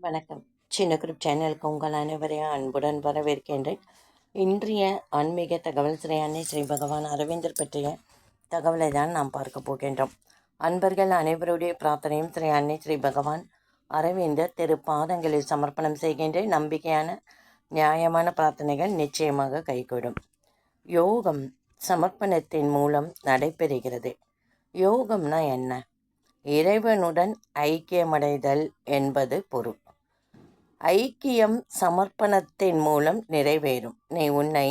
வணக்கம். சின்ன குரூப் சேனலுக்கு உங்கள் அனைவரையும் அன்புடன் வரவேற்கின்றேன். இன்றைய ஆன்மீக தகவல் ஸ்ரீ அன்னை ஸ்ரீ பகவான் அரவிந்தர் பற்றிய தகவலை தான் நாம் பார்க்க போகின்றோம். அன்பர்கள் அனைவருடைய பிரார்த்தனையும் ஸ்ரீ அன்னை ஸ்ரீ பகவான் அரவிந்தர் திரு பாதங்களில் சமர்ப்பணம் செய்கின்ற நம்பிக்கையான நியாயமான பிரார்த்தனைகள் நிச்சயமாக கைகூடும். யோகம் சமர்ப்பணத்தின் மூலம் நடைபெறுகிறது. யோகம்னா என்ன? இறைவனுடன் ஐக்கியமடைதல் என்பது பொருள். ஐக்கியம் சமர்ப்பணத்தின் மூலம் நிறைவேறும். நீ உன்னை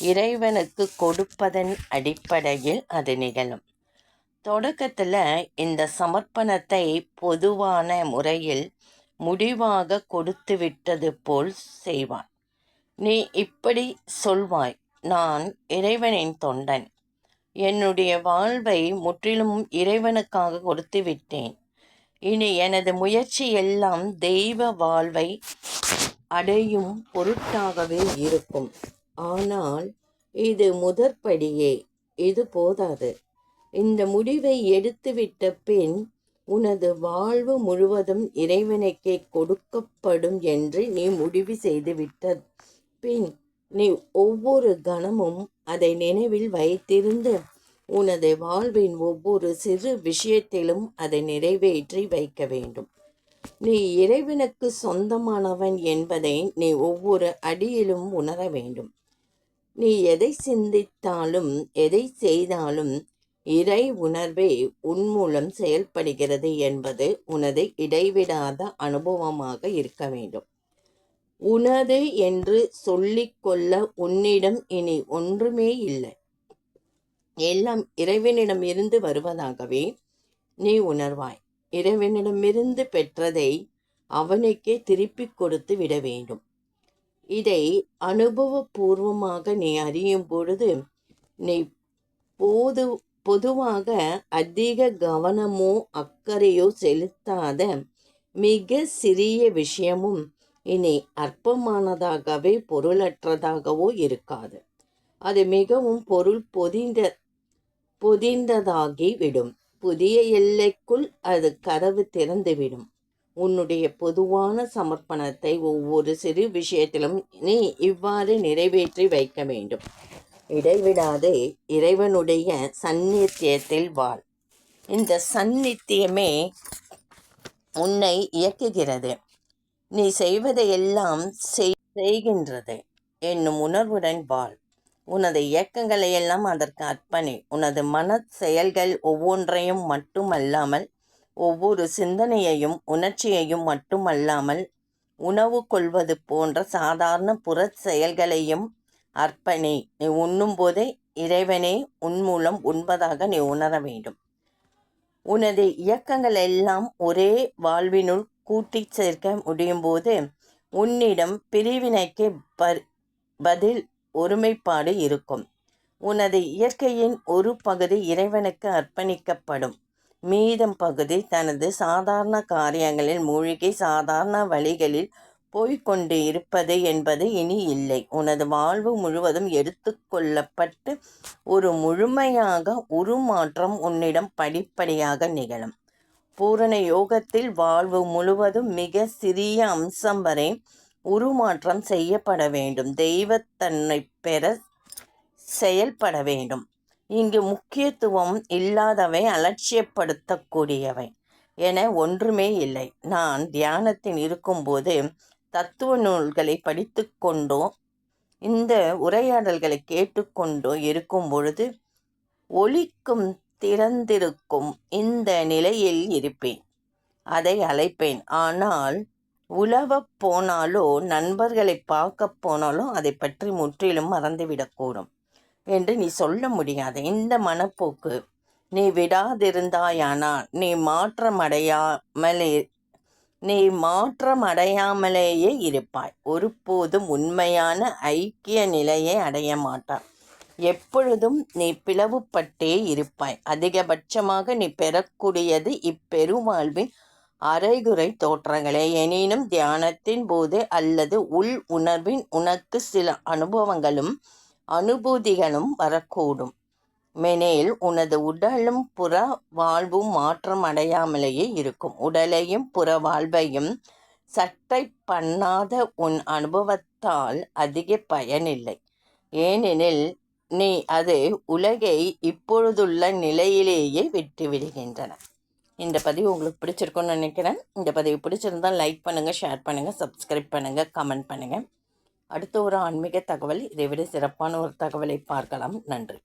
இறைவனுக்கு கொடுப்பதன் அடிப்படையில் அது நிகழும். தொடக்கத்தில் இந்த சமர்ப்பணத்தை பொதுவான முறையில் முடிவாக கொடுத்து விட்டது போல் செய்வான் நீ இப்படி சொல்வாய் நான் இறைவனின் தொண்டன். என்னுடைய வாழ்வை முற்றிலும் இறைவனுக்காக கொடுத்து விட்டேன் இனி எனது முயற்சி எல்லாம் தெய்வ வாழ்வை அடையும் பொருட்டாகவே இருக்கும். ஆனால் இது முதற்படியே. இது போதாது. இந்த முடிவை எடுத்துவிட்ட பின் உனது வாழ்வு முழுவதும் இறைவனுக்கே கொடுக்கப்படும் என்று நீ முடிவு செய்துவிட்ட பின் நீ ஒவ்வொரு கணமும் அதை நினைவில் வைத்திருந்து உனது வாழ்வின் ஒவ்வொரு சிறு விஷயத்திலும் அதை நிறைவேற்றி வைக்க வேண்டும். நீ இறைவனுக்கு சொந்தமானவன் என்பதை நீ ஒவ்வொரு அடியிலும் உணர வேண்டும். நீ எதை சிந்தித்தாலும் எதை செய்தாலும் இறை உணர்வே உன் மூலம் செயல்படுகிறது என்பது உனது இடைவிடாத அனுபவமாக இருக்க வேண்டும். உனது என்று சொல்லிக்கொள்ள உன்னிடம் இனி ஒன்றுமே இல்லை. எல்லாம் இறைவனிடம் இருந்து வருவதாகவே நீ உணர்வாய். இறைவனிடமிருந்து பெற்றதை அவனுக்கே திருப்பிக் கொடுத்து விட வேண்டும். இதை அனுபவபூர்வமாக நீ அறியும் பொழுது நீ போது பொதுவாக அதிக கவனமோ அக்கறையோ செலுத்தாத மிக சிறிய விஷயமும் இனி அற்பமானதாகவே பொருளற்றதாகவோ இருக்காது. அது மிகவும் பொருள் பொதிந்த புதிந்ததாகிவிடும் புதிய எல்லைக்குள் அது கதவு திறந்துவிடும் உன்னுடைய பொதுவான சமர்ப்பணத்தை ஒவ்வொரு சிறு விஷயத்திலும் நீ இவ்வாறு நிறைவேற்றி வைக்க வேண்டும். இடைவிடாதே இறைவனுடைய சந்நித்தியத்தில் வாழ். இந்த சந்நித்தியமே உன்னை இயக்குகிறது. நீ செய்வதையெல்லாம் செய்கின்றது. என்னும் உணர்வுடன் வாழ். உனது இயக்கங்களை எல்லாம் அதற்கு அர்ப்பணி. உனது மன செயல்கள் ஒவ்வொன்றையும் மட்டுமல்லாமல் ஒவ்வொரு சிந்தனையையும் உணர்ச்சியையும் மட்டுமல்லாமல் உணவு கொள்வது போன்ற சாதாரண புற செயல்களையும் அர்ப்பணி. நீ உண்ணும்போதே இறைவனே உன் மூலம் உண்பதாக நீ உணர வேண்டும். உனது இயக்கங்கள் எல்லாம் ஒரே வாழ்வினுள் கூட்டி சேர்க்க முடியும் போது உன்னிடம் பிரிவினைக்கு பதில் ஒருமைப்பாடு இருக்கும். உனது இயற்கையின் ஒரு பகுதி இறைவனுக்கு அர்ப்பணிக்கப்படும். மீதம் பகுதி தனது சாதாரண காரியங்களில் மூழ்கி சாதாரண வழிகளில் போய்கொண்டு இருப்பது என்பது இனி இல்லை. உனது வாழ்வு முழுவதும் எடுத்துக்கொள்ளப்பட்டு ஒரு முழுமையாக உருமாற்றம் உன்னிடம் படிப்படியாக நிகழும். பூரண யோகத்தில் வாழ்வு முழுவதும் மிக சிறிய அம்சம் வரை உருமாற்றம் செய்யப்பட வேண்டும். தெய்வத்தன்மை பெற செயல்பட வேண்டும். இங்கு முக்கியத்துவம் இல்லாதவை அலட்சியப்படுத்தக்கூடியவை என ஒன்றுமே இல்லை. நான் தியானத்தில் இருக்கும்போது தத்துவ நூல்களை படித்து கொண்டோ இந்த உரையாடல்களை கேட்டுக்கொண்டோ இருக்கும் பொழுது ஒலிக்கும் திறந்திருக்கும் இந்த நிலையில் இருப்பேன். அதை அழைப்பேன். ஆனால் உலவப் போனாலோ நண்பர்களை பார்க்க போனாலோ அதை பற்றி முற்றிலும் மறந்துவிடக்கூடும் என்று நீ சொல்ல முடியாது. இந்த மனப்போக்கு நீ விடாதிருந்தாயானால் நீ மாற்றம் அடையாமலே நீ மாற்றம் அடையாமலேயே இருப்பாய். ஒருபோதும் உண்மையான ஐக்கிய நிலையை அடைய மாட்டாய். எப்பொழுதும் நீ பிளவுபட்டே இருப்பாய். அதிகபட்சமாக நீ பெறக்கூடியது இப்பெருவாழ்வின் அரைகுறை தோற்றங்களே. எனினும் தியானத்தின் போது அல்லது உள் உணர்வின் உனக்கு சில அனுபவங்களும் அனுபூதிகளும் வரக்கூடும். மெனேல் உனது உடலும் புற வாழ்வும் மாற்றம் அடையாமலேயே இருக்கும். உடலையும் புற வாழ்வையும் சட்டை பண்ணாத உன் அனுபவத்தால் அதிக பயனில்லை. ஏனெனில் நீ அது உலகை இப்பொழுதுள்ள நிலையிலேயே விட்டுவிடுகின்றன. இந்த பதிவு உங்களுக்கு பிடிச்சிருக்குன்னு நினைக்கிறேன். இந்த பதிவு பிடிச்சிருந்தால் லைக் பண்ணுங்கள் ஷேர் பண்ணுங்கள் சப்ஸ்கிரைப் பண்ணுங்கள் கமெண்ட் பண்ணுங்கள் அடுத்த ஒரு ஆன்மீக தகவல் இதை விட சிறப்பான ஒரு தகவலை பார்க்கலாம். நன்றி.